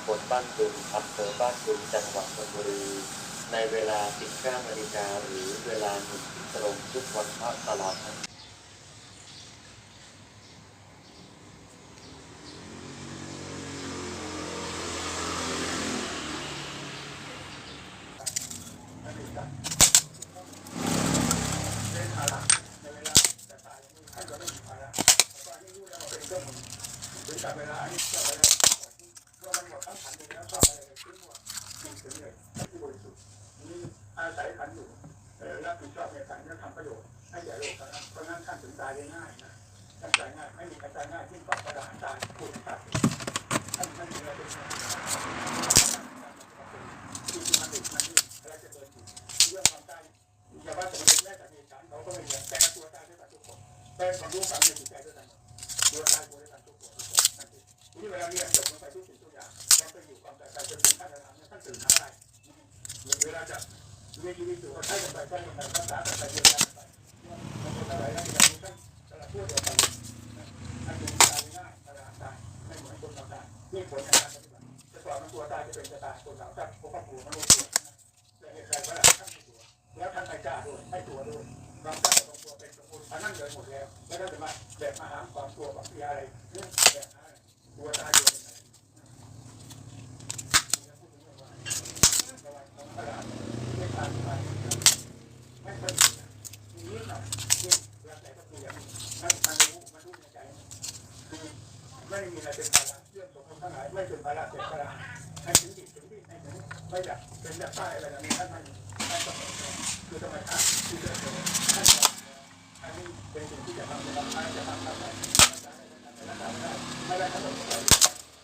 ำบลบ้านดุงอำเภอบ้านดุงจังหวัดชลบุรี ในเวลา 19นาฬิกาหรือเวลา1นึ่งตรงทุกวันพระตลอดทั้ง เป็นภาระในเวลาจะตายท่านก็ไม่มีภาระตอนนี้รู้แล้วว่าเป็นเครื่องมือถึงกับเวลาที่จะไปแล้วก็มันหมดทั้งขันเลยแล้วก็อะไรขึ้นหมดถึงถึงเลยที่บริสุทธิ์นี่ อาศัยขันอยู่รับผิดชอบในการจะทำประโยชน์ให้แก่โลกนะเพราะงั้นท่านถึงตายได้ง่ายนะท่านตายง่ายไม่มีใครตายง่ายที่ก่อนประหารตายพูดชัดท่านท่านมีอะไรเป็นที่ที่มันติดมันนี่อะไรจะเกิดขึ้นเรื่องความตายอย่าว่าจะเป็นแม่แต่มีฉันเขาก็ไม่เหมือนแต่ตัวตายด้วยกันทุกคนเป็นความรู้ความในจิตใจด้วยกันตัวตายตัวด้วยกันทุกคนทุกคนนั่นคือนี่เวลาเรียนจบลงไปทุกสิ่งทุกอย่างต้องไปอยู่ความตายจนถึงขั้นจะทำท่านตื่นทำอะไรเวาจะมีชีวิตอยู่ก็ใช้กันไปใช้กันไปรักษากันไปเยียวยานไปมันเป็นอะไรนะอย่างนี้ท่านสารพูดเวกันท่านถึงตายง่ายตาไม่เหมือนคนเราตายนี่ผลาจะ นมันตัวตายจะเป็นจะตายคนเราถ้าพวกพ่อปู่มันเหตุใดว่าท่านไม่ตัวแล้วท่านให้กล้าด้วยให้ตัวด้วยคามกล้าของตัวเป็นสมบูรณ์อันนั้นเลยหมดแล้ว แล้วก็จะมาแบกมาหาความตัวแบบมีอะไรเนี่ยแบกอะไรตัวตายอยู่ในไหนไม่ขาดไปไม่เคยมีนิดหน่อยนี่แล้วแต่ก็คืออย่างนี้มันมันรู้มันรู้ในใจคือ ไม่มีอะไรเป็นภาระเรื่องสมมติทั้งหลายไม่เป็นภาระเป็นภาระให้ถึงจิตถึงที่ให้ถึงไม่อยากเป็นอยากได้อะไรแบบนี้ท่านไม่ท่านต้องคือธรรมชาติที่เกิดขึ้นท่านอันนี้เป็นสิ่งที่จะทำจะทำได้จะทำทำได้ไม่ได้ทั้งหมดเลย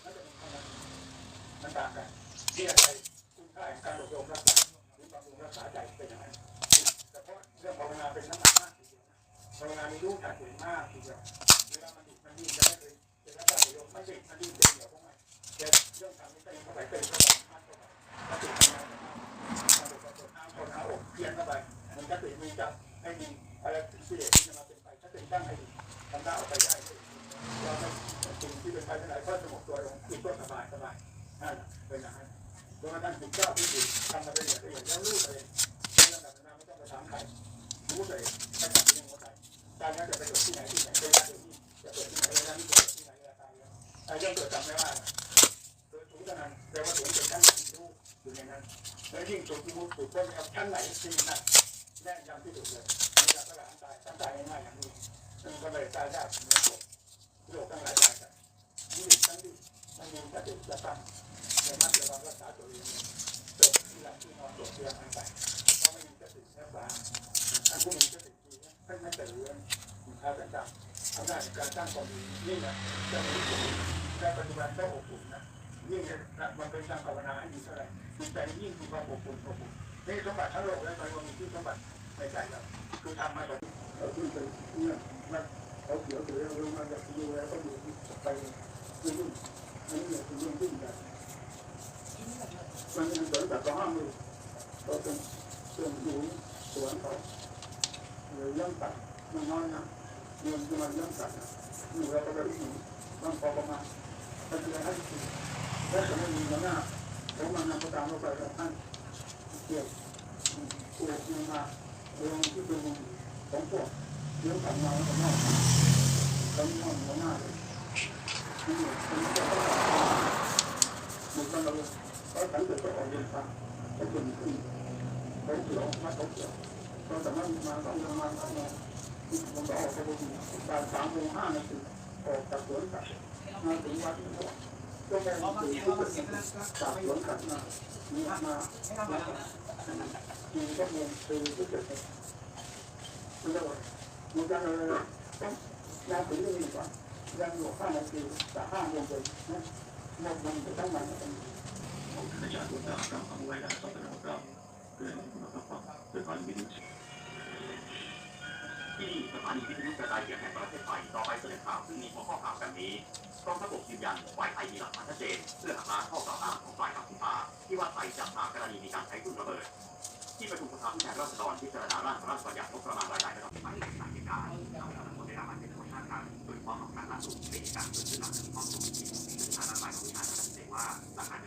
นั่นจะเป็นเท่านั้นมันต่างกันที่อะไร ภาวนามีรู้จักถึงมากทีเดียวเวลามันดิบมันดิ้นจะไม่เคยจะไม่ได้ประโยชน์ไม่ดิบมันดิ้นเป็นเดียวพวกมันแต่เรื่องทำนี่ก็ยังเข้าไปเป็นเข้าไปมากเข้าไปถ้าติดทำงานถ้าติดกระตุ้นน้ำคนเอาอกเพี้ยนเข้าไปมันก็ติดมีจับให้มีอะไรที่เด็กที่จะมาเป็นไปถ้าติดตั้งให้ดีทำได้เอาไปได้เราไม่สิ่งที่เป็นไปไม่ได้ก็สงบตัวลงคือก็สบายสบายนั่นเป็นอย่างนั้นโดยท่านถึงเจ้าที่ดีทำมาเป็นอย่างละเอียดแล้วรู้เลยเรื่องแบบนั้นไม่ต้องไปถามใครรู้เลย การนั้นจะไปเกิดที่ไหนที่ไหนเวลาเกิดที่จะเกิดที่ไหนเวลาที่เกิดที่ไหนเวลาตายแล้วแต่ยังเกิดจำไม่ว่าเกิดสูงเท่านั้นแต่ว่าสูงเป็นชั้นรู้อยู่ในนั้นแล้วยิ่งสูงที่มุดสูงก็ไม่เอาชั้นไหนที่นั่นแน่ยำที่สุดเลยนี่เราก็หลานตายตั้งตายง่ายอย่างนี้ซึ่งก็เลยตายยากเหมือนโลกโลกทั้งหลายตายกันนี่ชั้นดีมันมีกระติกกระตังในมัดระวังรักษาตัวเองจบที่หลังที่นอนจบเตียงไปเพราะไม่มีกระติกรักษาถ้าผู้มีกระติ กดีท่านไม่แต่เรื่องคุณค่าต่างๆอำนาจการตั้งความดีนี่นะจะมีผลในปัจจุบันได้อบอุ่นนะยิ่งนะมันเป็นการภาวนาให้ดีเท่าไหร่จิตใจยิ่งมีความอบอุ่นอบอุ่นนี่สมบัติทั้งโลกและตอนนี้ที่สมบัติในใจเราคือทำมาจากเราขึ้นไปเนี่ยมันเขาเขียวเขียวลงมาจากดูแล้วก็อยู่ไปยิ่งอันนี้เนี่ยคือยิ่งยิ่งใหญ่มันเหมือนแบบราห้ามเลยเราเป็นเรื่องอยู่สวนเขา หรือย่ำตัดมันน้อยนะเงินมันย่ำตัดอยู่เราก็ไปอยู่บางพอประมาณเป็นเดือนให้ดีแล้วจะไม่มีหน้าแล้วมันนำไปตามเราไปแล้วท่านเกี่ยวปลูกมันมาเรื่องที่เป็นของพวกเรื่องของเราของเราต้องมองหัวหน้าเลยนี่มันก็มันก็เราเขาสังเกตตัวออกเย็นฟ้าเขาขึ้นขึ้นเขาเขียวมาเขาเขียว เราสามารถมาต้องมามาต้องมาผมก็ออกไปดูตอนสามโมงห้านาทีออกจากสวนกลับมาถึงวัดก็ก็ไปถึงที่เกิดจากสวนกลับมามีมามามีก็มีคือที่เกิดเหตุมันก็มันก็เลยต้องยาถึงนี่ก่อนยังอยู่ห้านาทีจากห้าโมงเย็นนะหมดมันจะต้องมาเป็นในการตรวจสอบการทำไว้ได้ต่อไปของเราเพื่อให้คุณภาพโดยการวินิจฉัย ที่สถานีวิทยุกระจายเสียงแห่งประเทศไทยต่อไปเสนอข่าวซึ่งมีหัวข้อข่าวดังนี้กองทัพบกยืนยันฝ่ายไทยมีหลักฐานชัดเจนเพื่อหักล้างข้อกล่าวอ้างของฝ่ายกัมพูชาที่ว่าไทยจับตากรณีมีการใช้ทุ่นระเบิด ที่ประชุมสภาผู้แทนราษฎรพิจารณาร่างพระราชบัญญัติงบประมาณรายจ่ายประจำปีการศึกาธิการเอาแต่ละคนได้รับการเป็นคนชาติการโดยเฉพาะของการล่าสุดเป็นการเกิดขึ้นหลังจากที่ข้อมูลที่มีการนั้นฝ่ายกัมพูชาตัดสินว่าหลักกาน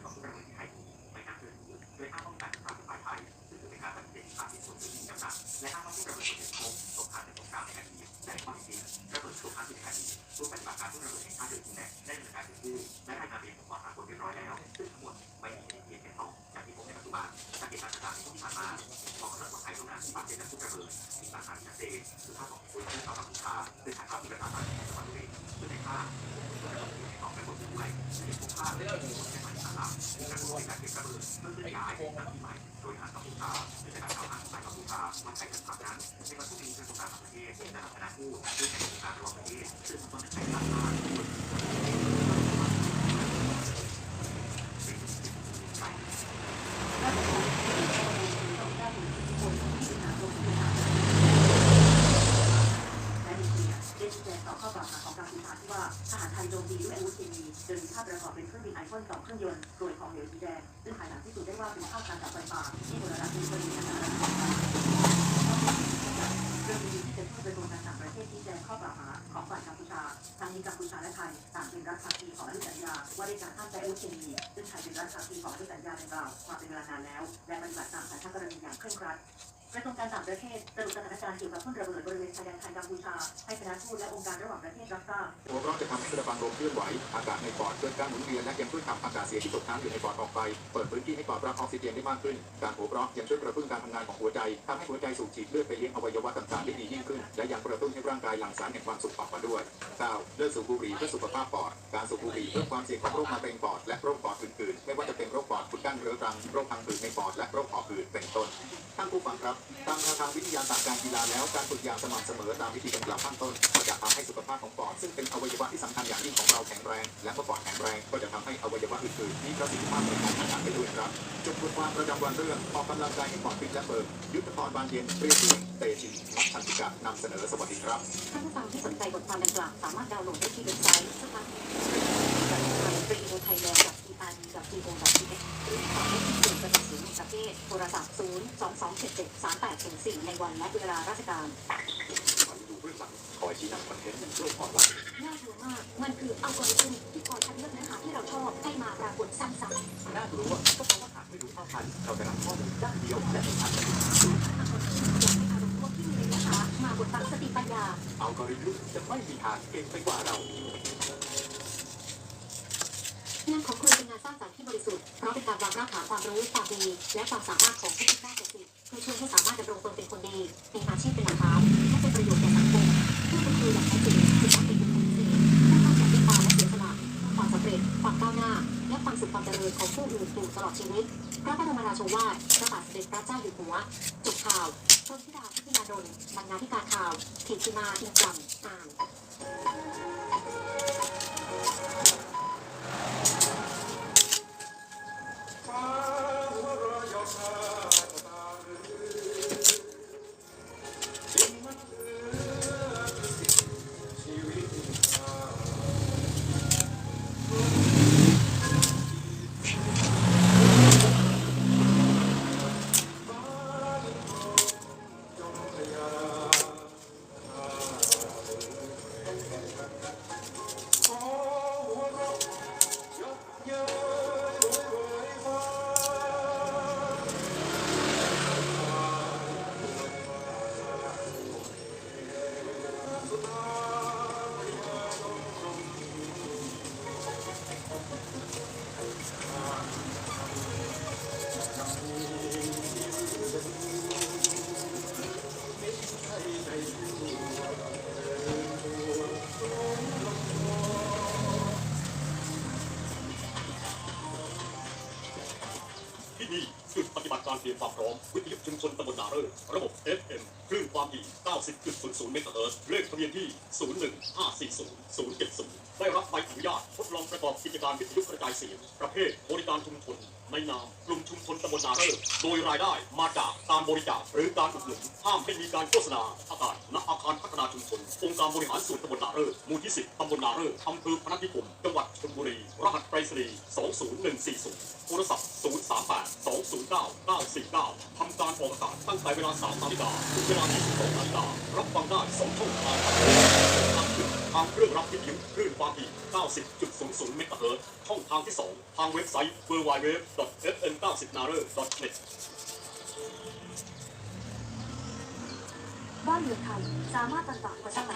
ระเบิดเพื่อเคลื่อนย้ายไปตั้งที่ใหม่โดยทางกัมพูชาซึ่งในการกล่าวหาฝ่ายกัมพูชาว่าใช้กำลับนั้นในวันพรุ่งนี้กระทรวงการต่างประเทศจะนำคณะผู้ด้วยในองค์การระหว่างประเทศซึ่งต้นในการต่างๆ และนิวเคลียร์ได้ชี้แจงต่อข้อกล่าวหาของกัมพูชาที่ว่าทหารไทยโจมตีด้วยอาวุธเคมีโดยมีภาพประกอบเป็นเครื่องบินไอพ่นสองเครื่องยนต์โดยของเหลวสีแดงซึ่งภายหลังพิสูจน์ได้ว่าเป็นภาพการดับไฟป่าที่มลรัฐมีบริเวณอาณาจักรเรื่องนี้ที่จะช่วยกระทรวงการต่างประเทศชี้แจงข้อกล่าวหาของฝ่ายกัมพูชาทั้งนี้กัมพูชาและไทยต่างเป็นรัฐภาคีของอนุสัญญาว่าด้วยการห้ามใช้อาวุธเคมีซึ่งไทยเป็นรัฐภาคีของอนุสัญญาดังกล่าวมาเป็นเวลานานแล้วและปฏิบัติตามสัญชาตกรณีอย่างเคร่งครัด กระทรวงการต่างประเทศสรุปสถานการณ์เกี่ยวกับทุ่นระเบิดบริเวณชายแดนไทยกัมพูชา ให้คณะทูตและองค์การระหว่างประเทศรับทราบหัวเราะจะทำให้ระบางลมเคลื่อนไหว อากาศในปอดเกิดการหมุนเวียนและยังช่วยขับอากาศเสียที่ตกค้างอยู่ในปอดออกไป เปิดพื้นที่ให้ปอดรับออกซิเจนได้มากขึ้น การหัวเราะยังช่วยกระตุ้นการทำงานของหัวใจทำให้หัวใจสูบฉีดเลือดไปเลี้ยงอวัยวะต่างๆได้ดียิ่งขึ้น และยังกระตุ้นให้ร่างกายหลั่งสารแห่งความสุขออกมาด้วย 9. เลิกสูบบุหรี่เพื่อสุขภาพปอด การสูบบุหรี่เพิ่มความเสี่ยงของโรคมะเร็งปอดและโรคปอดอื่นๆ ไม่ว่าจะเป็นโรคปอดอุดกั้นเรื้อรัง โรคทางผืดในปอดและโรคหอบหืดเป็นต้นท่านผู้ฟังครับตามแนวทางวิทยาศาสตร์การกีฬาแล้วการฝึกอย่างสม่ำเสมอตามวิธีดังกล่าวข้างต้นก็จะทำให้สุขภาพของปอดซึ่งเป็นอวัยวะที่สำคัญอย่างยิ่งของเราแข็งแรง และเมื่อปอดแข็งแรงก็จะทำให้อวัยวะอื่นๆมีประสิทธิภาพในการทำงานไปด้วยครับจบบทความประจำวันเรื่องออกกำลังกายให้ปอดฟิตและเบิกยุทธพรบานเย็นเรียบเรียงเตชินมัชชันติกะนำเสนอสวัสดีครับท่านผู้ฟังที่สนใจบทความดังกล่าวสามารถดาวน์โหลดได้ที่เว็บไซต์สถา ไทยแลนด์ .ir.co.th หรือสามารถที่ศูนย์ประสานสื่อในประเทศโทรศัพท์ 0 2 2 7 7 3 8 0 4 ในวันและเวลาราชการดูเบื้องหลังคอยชี้นำคอนเทนต์ในโลกออนไลน์น่ากลัวมาก มันคืออัลกอริทึมที่คอยคัดเลือกเนื้อหาที่เราชอบให้มาปรากฏซ้ำๆน่ากลัวก็เพราะว่าหากไม่รู้เท่าทันเราจะนำข้อมูลด้านเดียวและไม่ทันมาบทบังสติปัญญาอัลกอริทึมจะไม่มีทางเก่งไปกว่าเรา งานของครูเป็นงานสร้างสรรค์ที่บริสุทธิ์เพราะเป็นการวางรากฐานความรู้ความดีและความสามารถของผู้ที่กล้าเกิดสิทธิ์เพื่อช่วยให้สามารถดำรงตนเป็นคนดีมีอาชีพเป็นหลักฐานและเป็นประโยชน์แก่สังคมเพื่อเป็นครูอย่างแท้จริงคือต้องเป็นคคลพิเศษผู้เข้าใจติดตามและเสียสละความสำเร็จความก้าวหน้า และความสุขความเจริญของผู้อื่นอยู่ตลอดชีวิตพระบรมราโชวาทพระบาทสมเด็จพระเจ้าอยู่หัวจบข่าวชนธิดาพิทยาดลบรรณาธิการข่าวถิติมาอินกลัมอ่าน ที่นี่จุดปฏิบัติการเตรียมความพร้อม วิทยุชุมชนตำบลนาเร่ระบบ FM คลื่นความถี่ 90.00เมกะเฮิรตซ์เลขทะเบียนที่ 01540 070ได้รับใบอนุญาตทดลองประกอบกิจการวิทยุกระจายเสียง ประเภทบริการชุมชนในนามกลุ่มชุมชนตำบลนาเริงโดยรายได้มาจากการบริจาคหรือการอุดหนุนห้ามให้มีการโฆษณาอากาศณอาคารพัฒนาชุมชน องค์การบริหารส่วนตำบลนาเริงหมู่ที่10ตำบลนาเริงอำเภอพนัสนิคมจังหวัดชลบุรีรหัสไปรษณีย์20140โทรศัพท์ 038 209 949ทำการออกอากาศตั้งแต่เวลา3นาฬิกาถึงเวลา22นาฬิการับฟังได้2ช่องทางทางเครื่องทางเครื่องรับวิทยุคลื่นความถี่90.00 เมกะเฮิรตซ์ช่องทางที่ 2 ทางเว็บไซต์ www.fn90narer.net บ้านเมืองไทยสามารถต่างๆประชาชนไ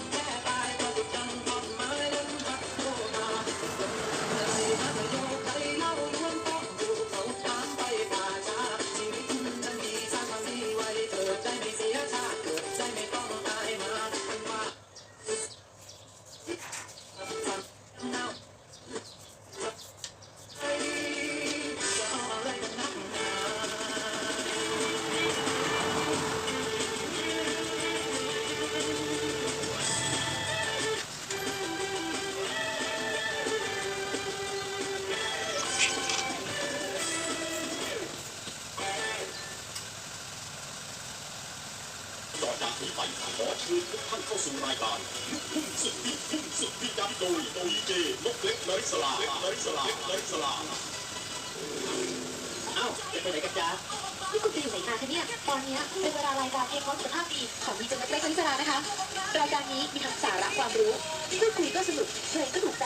านเข้าสู่รายการพุ่งสุดที่พุ่งสุดที่จับโดยโดยเจนกเล็กนริสลาเล็กนริสลาเนริสลาอ้าวจะไปไหนกันจ๊ะนี่คุณไปอยู่ไหนมาคะเนี่ยตอนนี้เป็นเวลารายการเทคโนสุขภาพดีของดีจังหวัดเล็กนิสรานะคะรายการนี้มีทั้งสาระความรู้พูดคุยก็สนุกเพลงก็ถูกใจ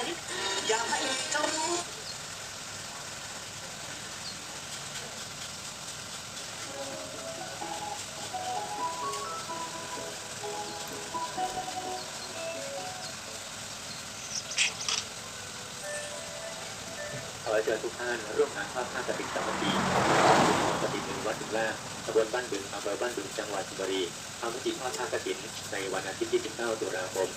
อยากให้เจ้ารู้ อเชิญทุกท่านร่วมงานทอดผ้ากฐินสามัคคีกฐินหนึ่งวัดถึงแรกตำบลบ้านบึงอำเภอบ้านบึงจังหวัดสุพรรณบุรีทำพิธีทอดผ้ากฐินในวันอาทิตย์ที่ 19 ตุลาคม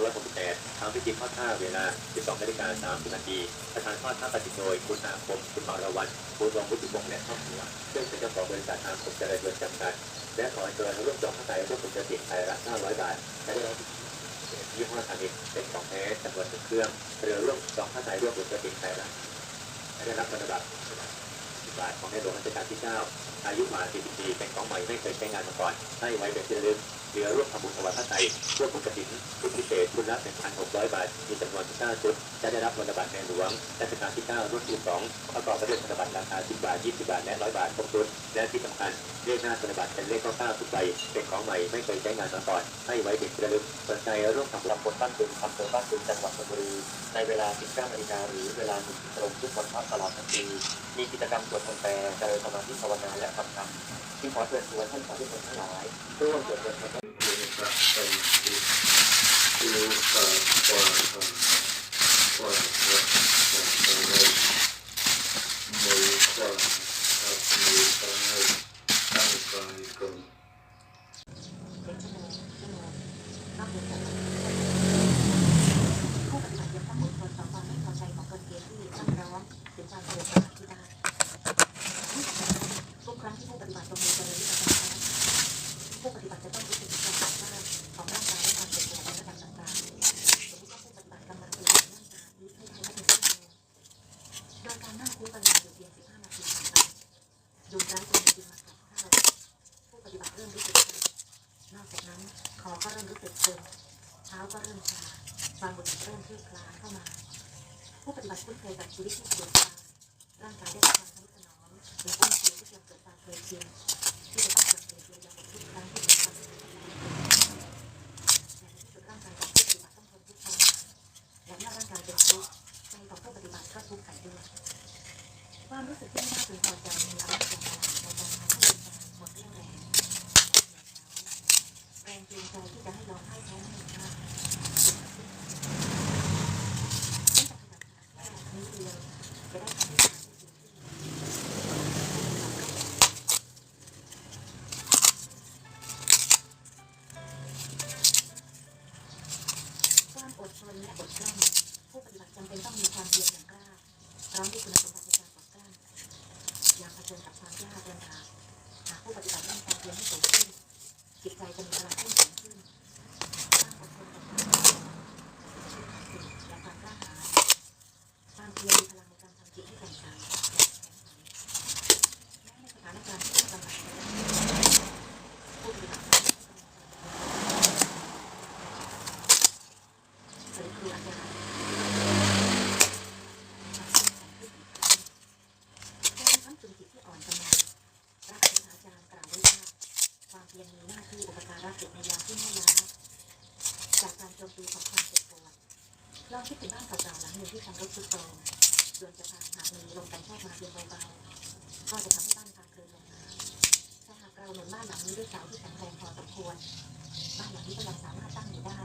2568ทำพิธีทอดผ้าเวลา 12นาฬิกา30นาทีประธานทอดผ้ากฐินโดยคุณอาคมคุณอรวรรณคุณรองวุฒิวงศ์และครอบครัวซึ่งเป็นเจ้าของบริษัทอาคมเจริญยนต์จำกัด และขอเชิญร่วมจองผ้าไตรร่วมบุญกฐินไทยละ900 บาทและได้รับยี่ห้อทานิตเป็นของแท้จำนวนหนึ่งเครื่อง เรือร่วมจองผ้าไตรร่วมบุญกฐินไทยละ ได้รั บาทของในหลวงรัชกาลที่ 9 อายุมา 40 ปี เป็นของใหม่ไม่เคยใช้งานมาก่อน ให้ไว้เป็นที่ระลึกเหลือร่วมทำบุญถวายพระไตรร่วมบุญกฐินชุดพิเศษชุดละ1,600 บาท มีจำนวน9ชุด จะได้รับธนบัตรในหลวงรัชกาลที่ 9 รุ่นที่ 2 ประกอบไปด้วยธนบัตรราคา 10 บาท 20 บาท และ 100 บาททุกชุด และที่สำคัญเลขหน้าธนบัตรเป็นเลข9ทุกใบ เป็นของใหม่ไม่เคยใช้งานมาก่อน ให้ไว้เป็นที่ระลึกสนใจร่วมทำบุญลำบนบ้านบึงอำเภอบ้านบึงจังหวัดชลบุรี ในเวลา 19นาฬิกาหรือเวลาหนึ่งตรงทุกวันพระตลอดทั้งปี มีกิจกรรมสวดมนต์แปลเจริญสมาธิภาวนาและฟังธรรมที่ขอเชิญชวนท่านสาธุชนทั้งหลายร่วมสวดมนต์พระผู้ Thank you. ดทนและอดกลั้นผู้ปฏิบัติจำเป็นต้องมีความเพียรอย่างกล้าพร้อมที่คุณสมบัติในการอดกลั้นอย่างเผชิญกับความยากลำบากหากผู้ปฏิบัติมีความเพียรที่สูงขึ้นจิตใจจะมีพลังที่สูงขึ้น ที่ทางรถชุดโตส่วนจะพาหากมีลมกันโชกมาเพียงเบาๆก็จะทำให้บ้านพังคืนลงมาถ้าหากเราเหมือนบ้านหลังนี้ด้วยเสาที่แข็งแรงพอสมควรบ้านหลังนี้ก็ยังสามารถตั้งอยู่ได้